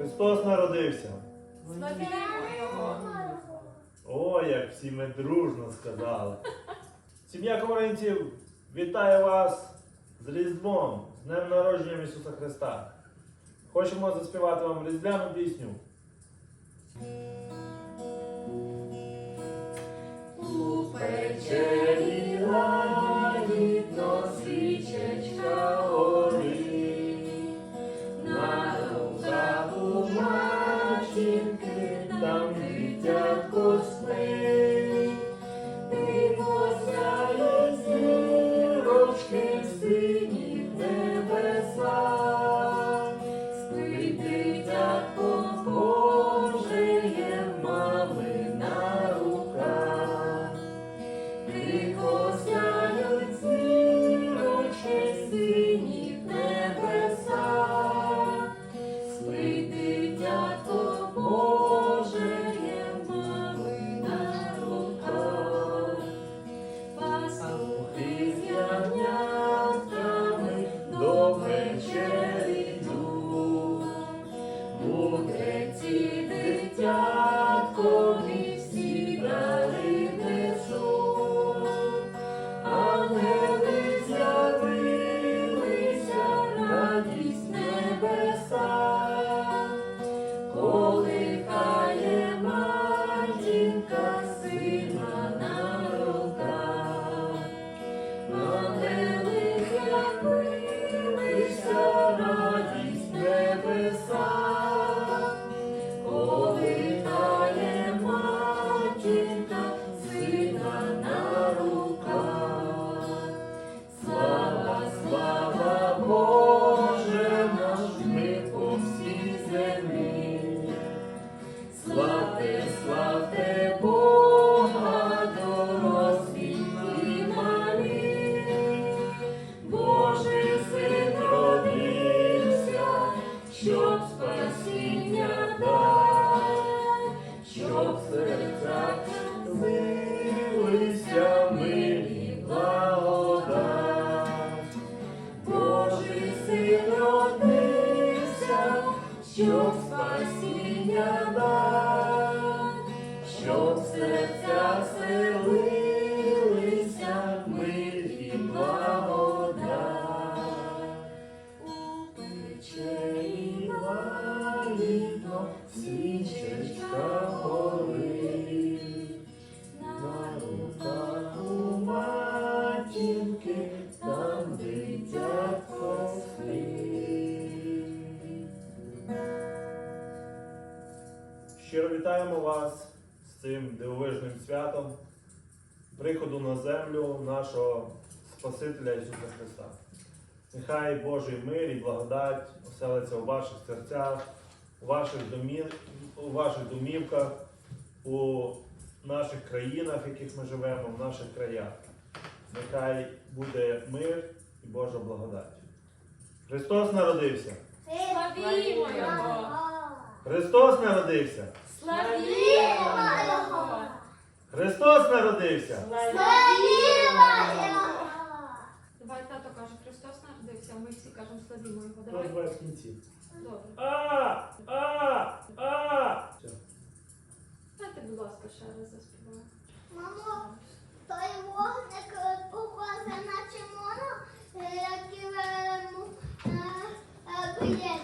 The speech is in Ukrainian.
Христос народився. О, як всі ми дружно сказали. Сім'я Комаринців вітає вас з Різдвом, з Днем народження Ісуса Христа. Хочемо заспівати вам різдвяну пісню. У печері passado por спасіння дати, щоб в серця селилися милі благодать. У печері лагідно свічечка горить, на руках у матінки Щиро вітаємо вас з цим дивовижним святом, приходу на землю нашого Спасителя Ісуса Христа. Нехай Божий мир і благодать оселиться у ваших серцях, у ваших, домів, у ваших домівках, у наших країнах, в яких ми живемо, в наших краях. Нехай буде мир і Божа благодать. Христос народився! Його! Христос народився. Славімо Його! Христос народився. Славімо Його! Давай тато каже, Христос народився, а ми всі кажемо славімо його. Давай. Давай в кінці. Добре. А! А! А! Дайте, будь ласка, ще раз заспіваю. Мамо, той вогник похоже на чимона, е, який е, е, б'є.